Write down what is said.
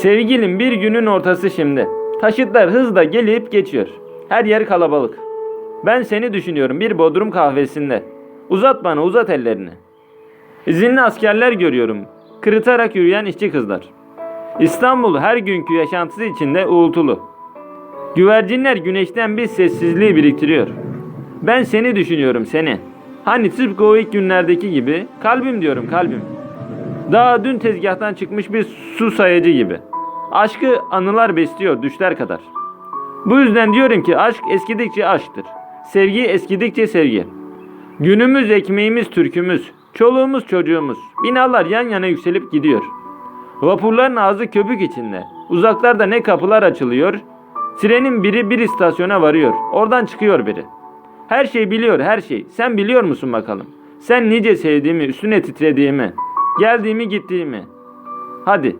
Sevgilim bir günün ortası şimdi. Taşıtlar hızla gelip geçiyor. Her yer kalabalık. Ben seni düşünüyorum bir bodrum kahvesinde. Uzat bana uzat ellerini. İzinli askerler görüyorum. Kırıtarak yürüyen işçi kızlar. İstanbul her günkü yaşantısı içinde uğultulu. Güvercinler güneşten bir sessizliği biriktiriyor. Ben seni düşünüyorum seni. Hani tıpkı o ilk günlerdeki gibi kalbim diyorum kalbim. Daha dün tezgahtan çıkmış bir su sayacı gibi. Aşkı anılar besliyor düşler kadar. Bu yüzden diyorum ki aşk eskidikçe aşktır. Sevgi eskidikçe sevgi. Günümüz ekmeğimiz türkümüz. Çoluğumuz çocuğumuz. Binalar yan yana yükselip gidiyor. Vapurların ağzı köpük içinde. Uzaklarda ne kapılar açılıyor. Trenin biri bir istasyona varıyor. Oradan çıkıyor biri. Her şey biliyor her şey. Sen biliyor musun bakalım? Sen nice sevdiğimi, üstüne titrediğimi, geldiğimi gittiğimi. Hadi